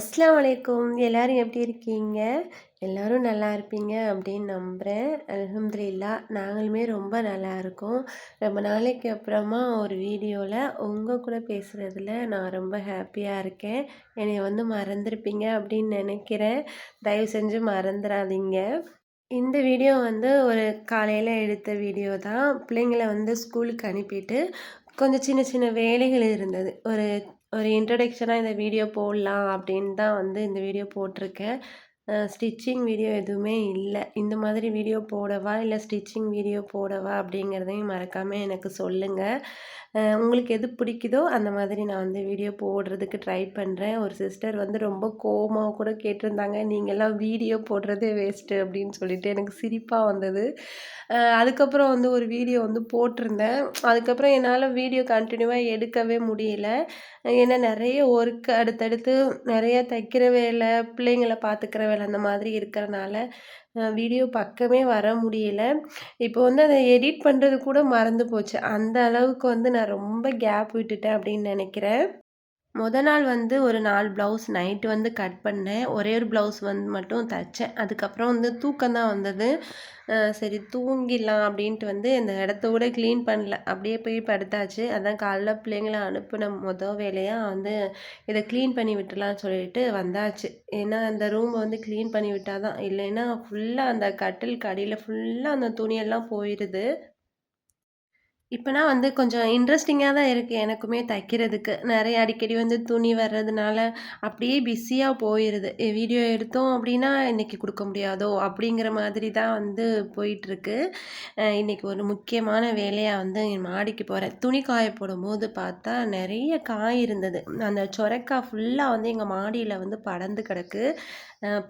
அஸ்லாம் அலைக்கும். எல்லோரும் எப்படி இருக்கீங்க? எல்லோரும் நல்லா இருப்பீங்க அப்படின்னு நம்புகிறேன் அல்ஹம்துலில்லா நாங்களுமே ரொம்ப நல்லா இருக்கோம். ரொம்ப நாளைக்கு அப்புறமா ஒரு வீடியோவில் உங்கள் கூட பேசுகிறதுல நான் ரொம்ப ஹாப்பியாக இருக்கேன். என்னை வந்து மறந்துருப்பீங்க அப்படின்னு நினைக்கிறேன். தயவு செஞ்சு மறந்துடாதீங்க இந்த வீடியோ வந்து ஒரு காலையில் எடுத்த வீடியோ தான். பிள்ளைங்கள வந்து ஸ்கூலுக்கு அனுப்பிட்டு கொஞ்சம் சின்ன சின்ன வேலைகள் இருந்தது. ஒரு ஒரு இன்ட்ரடக்ஷனாக இந்த வீடியோ போடலாம் அப்படின்னு தான் வந்து இந்த வீடியோ போட்டிருக்கேன். ஸ்டிச்சிங் வீடியோ எதுவுமே இல்லை. இந்த மாதிரி வீடியோ போடவா? இல்லை ஸ்டிச்சிங் வீடியோ போடவா? அப்படிங்கிறதையும் மறக்காமல் எனக்கு சொல்லுங்கள் உங்களுக்கு எது பிடிக்குதோ அந்த மாதிரி நான் வந்து வீடியோ போடுறதுக்கு ட்ரை பண்ணுறேன் ஒரு சிஸ்டர் வந்து ரொம்ப கோமாக கூட கேட்டிருந்தாங்க. நீங்கள்லாம் வீடியோ போடுறதே வேஸ்ட்டு அப்படின்னு சொல்லிட்டு எனக்கு சிரிப்பாக வந்தது. அதுக்கப்புறம் வந்து ஒரு வீடியோ வந்து போட்டிருந்தேன். அதுக்கப்புறம் என்னால் வீடியோ கண்டினியூவாக எடுக்கவே முடியல. ஏன்னா நிறைய ஒர்க் அடுத்தடுத்து நிறைய தைக்கிற வேலை பிள்ளைங்கள பார்த்துக்கிற வேலை அந்த மாதிரி இருக்கிறனால வீடியோ பக்கமே வர முடியல. இப்போ வந்து அதை எடிட் பண்ணுறது கூட மறந்து போச்சு. அந்த அளவுக்கு வந்து நான் ரொம்ப கேப் விட்டுட்டேன் அப்படின்னு நினைக்கிறேன். முத நாள் வந்து ஒரு நாலு ப்ளவுஸ் நைட்டு வந்து கட் பண்ணேன். ஒரே ஒரு ப்ளவுஸ் வந்து மட்டும் தைச்சேன். அதுக்கப்புறம் வந்து தூக்கம் தான் வந்தது. சரி தூங்கிடலாம் அப்படின்ட்டு வந்து இந்த இடத்த கூட க்ளீன் பண்ணல. அப்படியே போய் படுத்தாச்சு. அதான் காலைல பிள்ளைங்கள அனுப்பின மொதல் வேலையாக வந்து இதை க்ளீன் பண்ணி விட்டுலாம்னு சொல்லிட்டு வந்தாச்சு. ஏன்னா அந்த ரூமை வந்து க்ளீன் பண்ணி விட்டால் தான் இல்லைன்னா ஃபுல்லாக அந்த கட்டில் கடியில் ஃபுல்லாக அந்த துணியெல்லாம் போயிடுது இப்போனா வந்து கொஞ்சம் இன்ட்ரெஸ்டிங்காக தான் இருக்குது எனக்குமே தைக்கிறதுக்கு. நிறைய அடிக்கடி வந்து துணி வர்றதுனால அப்படியே பிஸியாக போயிடுது வீடியோ எடுத்தோம் அப்படின்னா இன்றைக்கி கொடுக்க முடியாதோ அப்படிங்கிற மாதிரி தான் வந்து போயிட்டுருக்கு. இன்றைக்கி ஒரு முக்கியமான வேலையாக வந்து மாடிக்கு போகிறேன் துணி காய போடும் போது பார்த்தா நிறைய காய் இருந்தது. அந்த சொரக்காய் ஃபுல்லாக வந்து எங்கள் மாடியில் வந்து படர்ந்து கிடக்கு.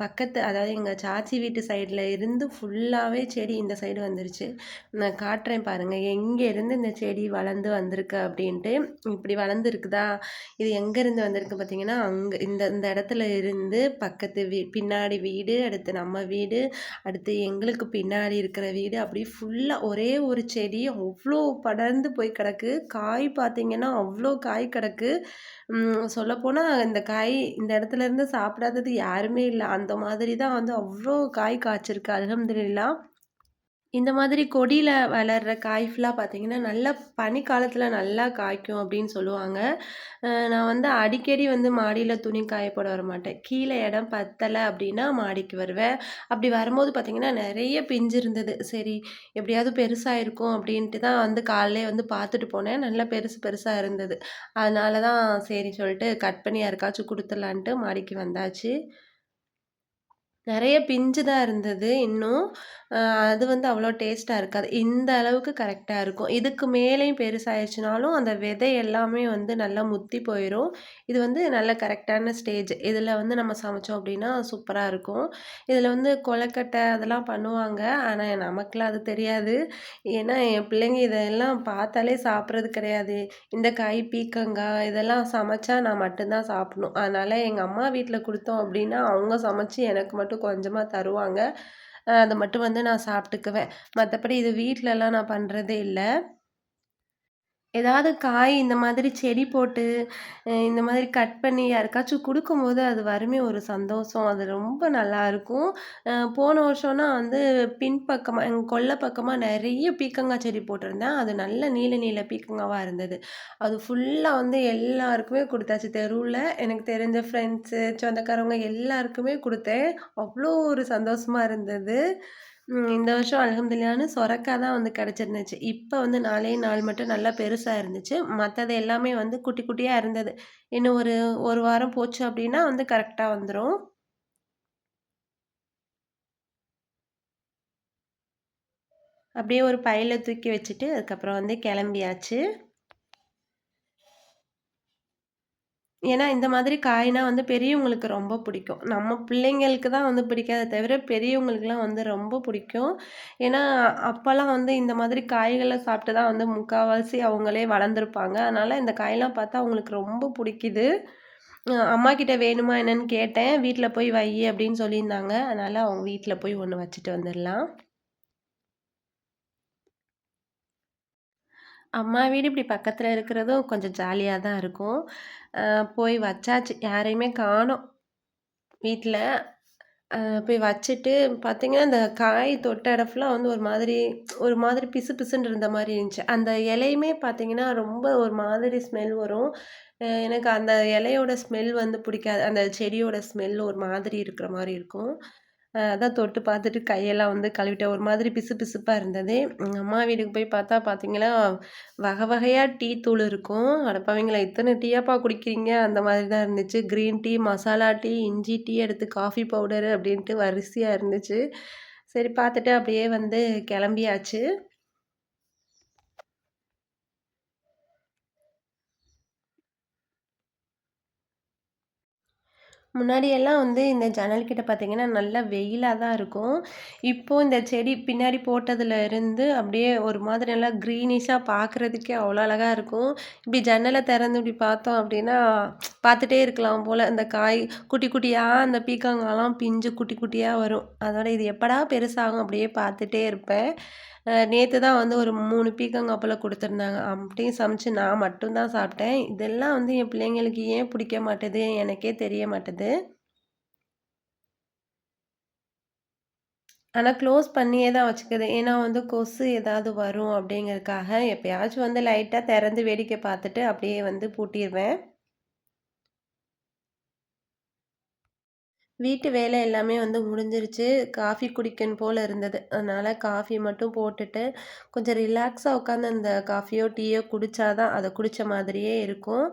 பக்கத்து அதாவது எங்கள் சாச்சி வீட்டு சைடில் இருந்து ஃபுல்லாகவே செடி இந்த சைடு வந்துருச்சு. நான் காட்டுறேன் பாருங்கள் எங்கே இருந்து எங்கேருந்து இந்த செடி வளர்ந்து வந்திருக்கு அப்படின்ட்டு இப்படி வளர்ந்துருக்குதா? இது எங்கேருந்து வந்திருக்கு பார்த்தீங்கன்னா அங்கே இந்த இந்த இடத்துல இருந்து பக்கத்து வீ பின்னாடி வீடு அடுத்து நம்ம வீடு அடுத்து எங்களுக்கு பின்னாடி இருக்கிற வீடு அப்படி ஃபுல்லாக ஒரே ஒரு செடி அவ்வளோ படர்ந்து போய் கிடக்கு. காய் பார்த்தீங்கன்னா அவ்வளோ காய் கிடக்கு. சொல்லப்போனால் இந்த காய் இந்த இடத்துல இருந்து சாப்பிடாதது யாருமே இல்லை. அந்த மாதிரி தான் வந்து அவ்வளோ காய் காய்ச்சிருக்கு. அலமதுல்லாம் இந்த மாதிரி கொடியில் வளர்கிற காய் ஃபுல்லாக பார்த்தீங்கன்னா நல்லா பனிக்காலத்தில் நல்லா காய்க்கும் அப்படின்னு சொல்லுவாங்க. நான் வந்து அடிக்கடி வந்து மாடியில் துணி காய போட வர மாட்டேன் கீழே இடம் பத்தலை அப்படின்னா மாடிக்கு வருவேன். அப்படி வரும்போது பார்த்திங்கன்னா நிறைய பிஞ்சு இருந்தது. சரி எப்படியாவது பெருசாக இருக்கும் அப்படின்ட்டு தான் வந்து காலையிலே வந்து பார்த்துட்டு போனேன். நல்லா பெருசு பெருசாக இருந்தது. அதனால தான் சரி சொல்லிட்டு கட் பண்ணி யாருக்காச்சும் கொடுத்துடலான்ட்டு மாடிக்கு வந்தாச்சு. நிறைய பிஞ்சு தான் இருந்தது இன்னும். அது வந்து அவ்வளோ டேஸ்ட்டாக இருக்காது. இந்த அளவுக்கு கரெக்டாக இருக்கும். இதுக்கு மேலேயும் பெருசாகிடுச்சுனாலும் அந்த விதை எல்லாமே வந்து நல்லா முத்தி போயிடும் இது வந்து நல்ல கரெக்டான ஸ்டேஜ். இதில் வந்து நம்ம சமைச்சோம் அப்படின்னா சூப்பராக இருக்கும். இதில் வந்து கொலக்கட்டை அதெல்லாம் பண்ணுவாங்க. ஆனால் நமக்குலாம் அது தெரியாது. ஏன்னா என் பிள்ளைங்க இதெல்லாம் பார்த்தாலே சாப்பிட்றது கிடையாது. இந்த காய் பீக்கங்காய் இதெல்லாம் சமைச்சா நான் மட்டும்தான் சாப்பிடணும். அதனால் எங்கள் அம்மா வீட்டில் கொடுத்தோம் அப்படின்னா அவங்க சமைச்சு எனக்கு மட்டும் கொஞ்சமாக தருவாங்க. அதை மட்டும் வந்து நான் சாப்பிட்டுக்குவேன். மற்றபடி இது வீட்டிலலாம் நான் பண்ணுறதே இல்லை. ஏதாவது காய் இந்த மாதிரி செடி போட்டு இந்த மாதிரி கட் பண்ணி யாருக்காச்சும் கொடுக்கும்போது அது வருமே ஒரு சந்தோஷம். அது ரொம்ப நல்லாயிருக்கும் போன வருஷம்னா வந்து பின்பக்கமாக எங்கள் கொல்லை பக்கமாக நிறைய பீக்கங்காய் செடி போட்டிருந்தேன். அது நல்ல நீல நீல பீக்கங்காவாக இருந்தது. அது ஃபுல்லாக வந்து எல்லாருக்குமே கொடுத்தாச்சு. தெருவில் எனக்கு தெரிஞ்ச ஃப்ரெண்ட்ஸு சொந்தக்காரவங்க எல்லாருக்குமே கொடுத்தேன். அவ்வளோ ஒரு சந்தோஷமாக இருந்தது. இந்த வருஷம் அல்ஹம்துலில்லான்னு சொரக்காய் தான் வந்து கிடச்சிருந்துச்சு. இப்போ வந்து நாலே நாள் மட்டும் நல்லா பெருசாக இருந்துச்சு. மற்றது எல்லாமே வந்து குட்டி குட்டியாக இருந்தது. இன்னும் ஒரு ஒரு வாரம் போச்சு அப்படின்னா வந்து கரெக்டாக வந்துடும் அப்படியே ஒரு பையில தூக்கி வச்சுட்டு அதுக்கப்புறம் வந்து கிளம்பியாச்சு. ஏன்னா இந்த மாதிரி காய்னா வந்து பெரியவங்களுக்கு ரொம்ப பிடிக்கும். நம்ம பிள்ளைங்களுக்கு தான் வந்து பிடிக்காத தவிர பெரியவங்களுக்குலாம் வந்து ரொம்ப பிடிக்கும். ஏன்னா அப்போல்லாம் வந்து இந்த மாதிரி காய்களை சாப்பிட்டு தான் வந்து முக்கால்வாசி அவங்களே வளர்ந்துருப்பாங்க. அதனால் இந்த காயெல்லாம் பார்த்தா அவங்களுக்கு ரொம்ப பிடிக்குது. அம்மா கிட்ட வேணுமா என்னன்னு கேட்டேன். வீட்டில் போய் வை அப்படின்னு சொல்லியிருந்தாங்க. அதனால் அவங்க வீட்டில் போய் ஒன்று வச்சுட்டு வந்துடலாம். அம்மா வீடு இப்படி பக்கத்தில் இருக்கிறதும் கொஞ்சம் ஜாலியாக தான் இருக்கும் போய் வச்சாச்சு யாரையுமே காணோம் வீட்டில் போய் வச்சுட்டு பார்த்தீங்கன்னா, இந்த காய் தொட்ட இடம் வந்து ஒரு மாதிரி ஒரு மாதிரி பிசு பிசுன்னு இருந்த மாதிரி இருந்துச்சு. அந்த இலையுமே பார்த்திங்கன்னா ரொம்ப ஒரு மாதிரி ஸ்மெல் வரும். எனக்கு அந்த இலையோட ஸ்மெல் வந்து பிடிக்காது. அந்த செடியோட ஸ்மெல் ஒரு மாதிரி இருக்கிற மாதிரி இருக்கும். அதான் தொட்டு பார்த்துட்டு கையெல்லாம் வந்து கழுவிட்டேன். ஒரு மாதிரி பிசு பிசுப்பாக இருந்தது. எங்கள் அம்மா வீட்டுக்கு போய் பார்த்தா பார்த்தீங்கன்னா, வகை வகையாக டீ தூள் இருக்கும். அடப்பாவிங்களா! இத்தனை டீயாப்பா குடிக்கிறீங்க? அந்த மாதிரி தான் இருந்துச்சு. கிரீன் டீ, மசாலா டீ, இஞ்சி டீ, எடுத்து காஃபி பவுடரு அப்படின்ட்டு வரிசையாக இருந்துச்சு. சரி பார்த்துட்டு அப்படியே வந்து கிளம்பியாச்சு. முன்னாடியெல்லாம் வந்து இந்த ஜன்னல் கிட்ட பார்த்தீங்கன்னா, நல்லா வெயிலாக தான் இருக்கும். இப்போது இந்த செடி பின்னாடி போட்டதுல இருந்து அப்படியே ஒரு மாதிரி நல்லா க்ரீனிஷாக பார்க்குறதுக்கே அவ்வளோ அழகாக இருக்கும். இப்படி ஜன்னலை திறந்து இப்படி பார்த்தோம் அப்படின்னா, பார்த்துட்டே இருக்கலாம் போல் இந்த காய் குட்டி குட்டியாக அந்த பீக்காங்காலாம் பிஞ்சு குட்டி குட்டியாக வரும். அதோட இது எப்படா பெருசாகும் அப்படியே பார்த்துட்டே இருப்பேன். நேற்று தான் வந்து ஒரு 3 பீர்க்கங்கா போல கொடுத்துருந்தாங்க அப்படியும் சமைச்சு நான் மட்டும்தான் சாப்பிட்டேன். இதெல்லாம் வந்து என் பிள்ளைங்களுக்கு ஏன் பிடிக்க மாட்டேது எனக்கே தெரிய மாட்டுது. ஆனால் க்ளோஸ் பண்ணியே தான் வச்சுக்குது. ஏன்னா வந்து கொசு ஏதாவது வரும் அப்படிங்கிறதுக்காக, எப்பயாச்சும் வந்து லைட்டாக திறந்து வேடிக்கை பார்த்துட்டு அப்படியே வந்து பூட்டிடுவேன் வீட்டு வேலை எல்லாமே வந்து முடிஞ்சிருச்சு. காஃபி குடிக்கணும் போல் இருந்தது. அதனால் காஃபி மட்டும் போட்டுட்டு, கொஞ்சம் ரிலாக்ஸாக உட்காந்து அந்த காஃபியோ, டீயோ குடித்தாதான் தான் குடித்த மாதிரியே இருக்கும்.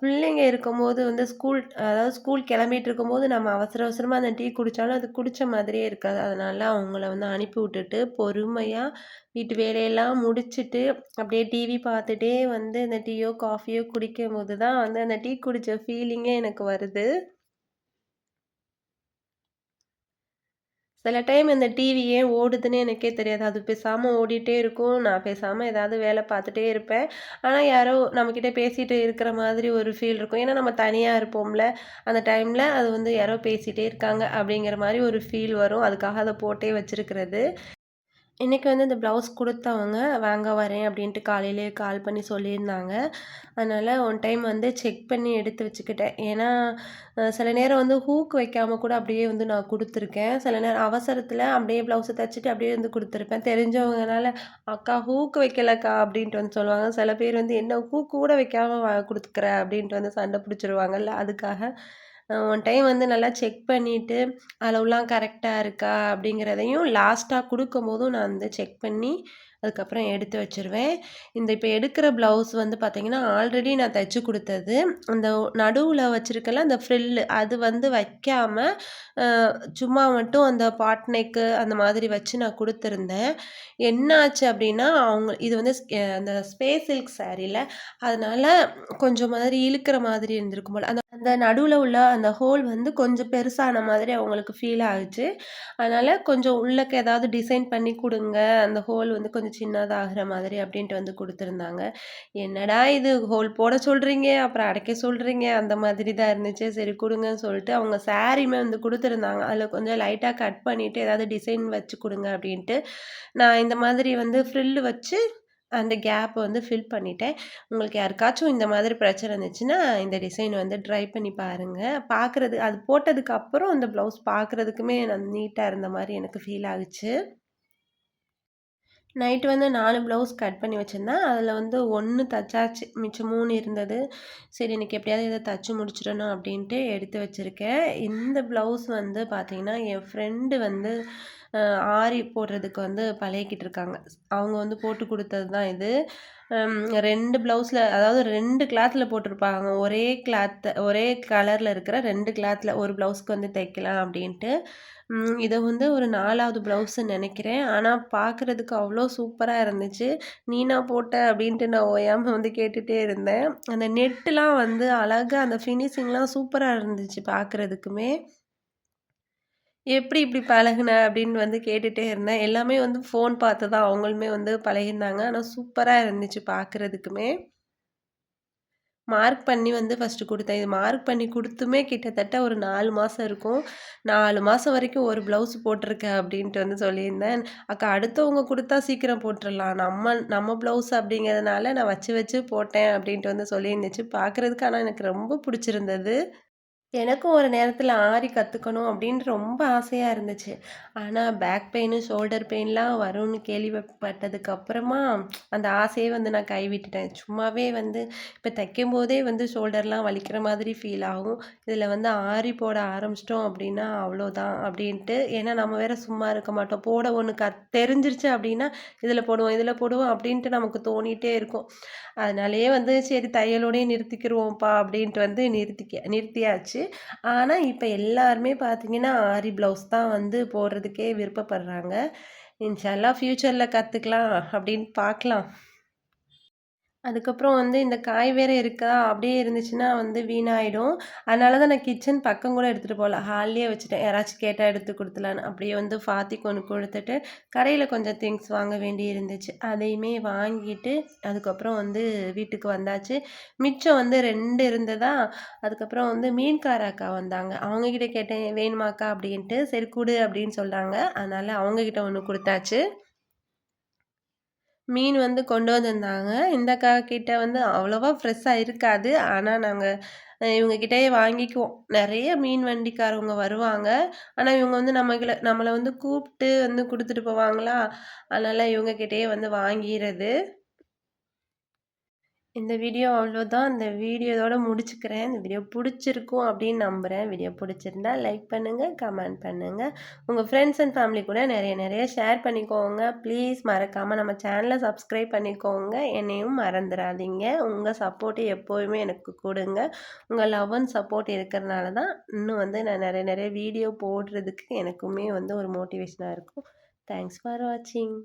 பிள்ளைங்க இருக்கும்போது வந்து ஸ்கூல் அதாவது ஸ்கூல் கிளம்பிட்டு இருக்கும்போது நம்ம அவசர அவசரமாக அந்த டீ குடித்தாலும் அது குடிச்ச மாதிரியே இருக்காது. அதனால் அவங்கள வந்து அனுப்பி விட்டுட்டு, பொறுமையாக வீட்டு வேலையெல்லாம் முடிச்சுட்டு, அப்படியே டிவி பார்த்துட்டே வந்து இந்த டீயோ, காஃபியோ குடிக்கும்போது தான் வந்து அந்த டீ குடித்த ஃபீலிங்கே எனக்கு வருது. சில டைம் இந்த டிவி ஏன் ஓடுதுன்னு எனக்கே தெரியாது. அது பேசாமல் ஓடிட்டே இருக்கும். நான் பேசாமல் ஏதாவது வேலை பார்த்துட்டே இருப்பேன். ஆனால் யாரோ நம்மக்கிட்ட பேசிகிட்டு இருக்கிற மாதிரி ஒரு ஃபீல் இருக்கும். ஏன்னா, நம்ம தனியாக இருப்போம்ல. அந்த டைமில் அது வந்து யாரோ பேசிகிட்டே இருக்காங்க அப்படிங்கிற மாதிரி ஒரு ஃபீல் வரும். அதுக்காக அதை போட்டே வச்சுருக்கிறது இன்றைக்கி வந்து இந்த ப்ளவுஸ் கொடுத்தவங்க வாங்க வரேன் அப்படின்ட்டு காலையிலேயே கால் பண்ணி சொல்லியிருந்தாங்க. அதனால் ஒன் டைம் வந்து செக் பண்ணி எடுத்து வச்சுக்கிட்டேன். ஏன்னா, சில நேரம் வந்து ஹூக் வைக்காமல் கூட அப்படியே வந்து நான் கொடுத்துருக்கேன் சில நேரம் அவசரத்தில் அப்படியே ப்ளவுஸை தைச்சிட்டு அப்படியே வந்து கொடுத்துருப்பேன் தெரிஞ்சவங்கனால, "அக்கா ஹூக் வைக்கலக்கா" அப்படின்ட்டு வந்து சொல்லுவாங்க. சில பேர் வந்து, "என்ன ஹூக் கூட வைக்காமல் கொடுத்துக்கிற அப்படின்ட்டு வந்து சண்டை பிடிச்சிருவாங்கல்ல. அதுக்காக ஒன் டைம் வந்து நல்லா செக் பண்ணிவிட்டு அளவுலாம் கரெக்டாக இருக்கா? அப்படிங்கிறதையும் லாஸ்ட்டாக கொடுக்கும்போதும் நான் வந்து செக் பண்ணி, அதுக்கப்புறம் எடுத்து வச்சுருவேன். இந்த இப்போ எடுக்கிற ப்ளவுஸ் வந்து பார்த்திங்கன்னா ஆல்ரெடி நான் தைச்சி கொடுத்தது அந்த நடுவில் வச்சுருக்கல அந்த ஃப்ரில்லு அது வந்து வைக்காமல் சும்மா மட்டும் அந்த பாட் நெக்கு அந்த மாதிரி வச்சு நான் கொடுத்துருந்தேன் என்னாச்சு அப்படின்னா, அவங்க இது வந்து அந்த ஸ்பேஸ் சில்க் சாரியில் அதனால் கொஞ்சம் மாதிரி இழுக்கிற மாதிரி இருந்திருக்கும் போல் அந்த அந்த நடுவில் உள்ள அந்த ஹோல் வந்து கொஞ்சம் பெருசான மாதிரி அவங்களுக்கு ஃபீல் ஆகுச்சு. அதனால் கொஞ்சம் உள்ளக்கு ஏதாவது டிசைன் பண்ணி கொடுங்க அந்த ஹோல் வந்து கொஞ்சம் சின்னதாகிற மாதிரி அப்படின்ட்டு வந்து கொடுத்துருந்தாங்க என்னடா இது ஹோல் போட சொல்கிறீங்க அப்புறம் அடைக்க சொல்கிறீங்க அந்த மாதிரி தான் இருந்துச்சு. சரி கொடுங்கன்னு சொல்லிட்டு அவங்க சாரீமே வந்து கொடுத்துருந்தாங்க அதில் கொஞ்சம் லைட்டாக கட் பண்ணிவிட்டு ஏதாவது டிசைன் வச்சு கொடுங்க அப்படின்ட்டு நான் இந்த மாதிரி வந்து ஃப்ரில்லு வச்சு அந்த கேப் வந்து ஃபில் பண்ணிட்டேன். உங்களுக்கு யாருக்காச்சும் இந்த மாதிரி பிரச்சனை இருந்துச்சுன்னா, இந்த டிசைன் வந்து ட்ரை பண்ணி பாருங்கள் பார்க்குறது அது போட்டதுக்கப்புறம் அந்த ப்ளவுஸ் பார்க்குறதுக்குமே நான் நீட்டாக இருந்த மாதிரி எனக்கு ஃபீல் ஆகுச்சு. நைட்டு வந்து நாலு ப்ளவுஸ் கட் பண்ணி வச்சிருந்தேன். அதில் வந்து ஒன்று தச்சாச்சு. மிச்சம் மூணு இருந்தது. சரி எனக்கு எப்படியாவது இதை தச்சு முடிச்சிடணும் அப்படின்ட்டு எடுத்து வச்சுருக்கேன் இந்த ப்ளவுஸ் வந்து பார்த்திங்கன்னா என் ஃப்ரெண்டு வந்து ஆரி போடுறதுக்கு வந்து பழகிக்கிட்டு இருக்காங்க. அவங்க வந்து போட்டு கொடுத்தது தான் இது. ரெண்டு ப்ளவுஸில் அதாவது ரெண்டு கிளாத்தில் போட்டிருப்பாங்க. ஒரே கிளாத் ஒரே கலரில் இருக்கிற ரெண்டு கிளாத்தில் ஒரு ப்ளவுஸ்க்கு வந்து தைக்கலாம் அப்படின்ட்டு. இதை வந்து ஒரு நாலாவது ப்ளவுஸ்ன்னு நினைக்கிறேன் ஆனால் பார்க்குறதுக்கு அவ்வளோ சூப்பராக இருந்துச்சு. "நீனா போட்ட?" அப்படின்ட்டு நான் ஓயாமல் வந்து கேட்டுகிட்டே இருந்தேன். அந்த நெட்டுலாம் வந்து அழகாக அந்த ஃபினிஷிங்லாம் சூப்பராக இருந்துச்சு பார்க்குறதுக்குமே. "எப்படி இப்படி பழகுன?" அப்படின்னு வந்து கேட்டுகிட்டே இருந்தேன். எல்லாமே வந்து ஃபோன் பார்த்து தான் அவங்களுமே வந்து பழகியிருந்தாங்க. ஆனால் சூப்பராக இருந்துச்சு பார்க்குறதுக்குமே. மார்க் பண்ணி வந்து ஃபஸ்ட்டு கொடுத்தேன் இது மார்க் பண்ணி கொடுத்துமே கிட்டத்தட்ட ஒரு நாலு மாதம் இருக்கும். நாலு மாதம் வரைக்கும் ஒரு ப்ளவுஸ் போட்டிருக்க அப்படின்ட்டு வந்து சொல்லியிருந்தேன். அக்கா அடுத்தவங்க கொடுத்தா சீக்கிரம் போட்டுடலாம் நம்ம நம்ம ப்ளவுஸ் அப்படிங்கிறதுனால நான் வச்சு வச்சு போட்டேன் அப்படின்ட்டு வந்து சொல்லியிருந்துச்சு. பார்க்குறதுக்கு ஆனால் எனக்கு ரொம்ப பிடிச்சிருந்தது எனக்கும் ஒரு நேரத்தில் ஆரி கற்றுக்கணும் அப்படின்னு ரொம்ப ஆசையாக இருந்துச்சு. ஆனால் பேக் பெயின், ஷோல்டர் பெயின்லாம் வரும்னு கேள்விப்பட்டதுக்கப்புறமா அந்த ஆசையே வந்து நான் கைவிட்டுட்டேன். சும்மாவே வந்து இப்போ தைக்கும் போதே வந்து ஷோல்டர்லாம் வலிக்கிற மாதிரி ஃபீல் ஆகும். இதில் வந்து ஆரி போட ஆரம்பிச்சிட்டோம் அப்படின்னா அவ்வளோதான் அப்படின்ட்டு ஏன்னா நம்ம வேற சும்மா இருக்க மாட்டோம். போட ஒன்று கத் தெரிஞ்சிருச்சு அப்படின்னா, இதில் போடுவோம், இதில் போடுவோம் அப்படின்ட்டு நமக்கு தோணிகிட்டே இருக்கும். அதனாலேயே வந்து சரி தையலோடையே நிறுத்திக்கிடுவோம்ப்பா அப்படின்ட்டு வந்து நிறுத்திக்க நிறுத்தியாச்சு. ஆனா, இப்ப எல்லாருமே பார்த்தீங்கன்னா, ஆரி ப்ளவுஸ் தான் வந்து போடுறதுக்கே விருப்பப்படுறாங்க. இன்ஷா ஃப்யூச்சரில் ஃப்யூச்சர்ல கத்துக்கலாம் அப்படின்னு பார்க்கலாம். அதுக்கப்புறம் வந்து இந்த காய் வேறு இருக்கா, அப்படியே இருந்துச்சுன்னா வந்து வீணாயிடும். அதனால தான் நான் கிச்சன் பக்கம் கூட எடுத்துகிட்டு போகல ஹால்லயே வச்சுட்டேன். யாராச்சும் கேட்டால் எடுத்து கொடுத்துலான்னு அப்படியே வந்து ஃபாத்திக்கு ஒன்று கொடுத்துட்டு கடையில் கொஞ்சம் திங்ஸ் வாங்க வேண்டி இருந்துச்சு. அதையுமே வாங்கிட்டு, அதுக்கப்புறம் வந்து வீட்டுக்கு வந்தாச்சு. மிச்சம் வந்து ரெண்டு இருந்ததா, அதுக்கப்புறம் வந்து மீன்கார அக்கா வந்தாங்க. அவங்கக்கிட்ட கேட்டேன், "வேணுமாக்கா?" அப்படின்ட்டு. "சரி கொடு அப்படின்னு சொன்னாங்க. அதனால் அவங்க ஒன்று கொடுத்தாச்சு மீன் வந்து கொண்டு வந்திருந்தாங்க. இந்த அக்கா கிட்ட வந்து அவ்வளோவா ஃப்ரெஷ்ஷாக இருக்காது. ஆனால் நாங்கள் அ இவங்க வாங்கிக்குவோம். நிறைய மீன் வண்டிக்காரவங்க வருவாங்க. ஆனால் இவங்க வந்து நம்மகள நம்மளை வந்து கூப்பிட்டு வந்து கொடுத்துட்டு போவாங்களா, அதனால் இவங்க வந்து வாங்கிடுறது இந்த வீடியோ அவ்வளோதான். இந்த வீடியோவோட முடிச்சுக்கிறேன். இந்த வீடியோ பிடிச்சிருக்கும் அப்படின்னு நம்புகிறேன் வீடியோ பிடிச்சிருந்தா லைக் பண்ணுங்கள் கமெண்ட் பண்ணுங்கள் உங்கள் ஃப்ரெண்ட்ஸ் அண்ட் ஃபேமிலி கூட நிறைய நிறைய ஷேர் பண்ணிக்கோங்க. ப்ளீஸ் மறக்காமல் நம்ம சேனலை சப்ஸ்கிரைப் பண்ணிக்கோங்க. என்னையும் மறந்துடாதீங்க உங்கள் சப்போர்ட்டு எப்போயுமே எனக்கு கொடுங்க உங்கள் லவ் அண்ட் சப்போர்ட் இருக்கிறனால தான் இன்னும் வந்து நான் நிறைய நிறைய வீடியோ போடுறதுக்கு எனக்குமே வந்து ஒரு மோட்டிவேஷனாக இருக்கும். தேங்க்ஸ் ஃபார் வாட்சிங்.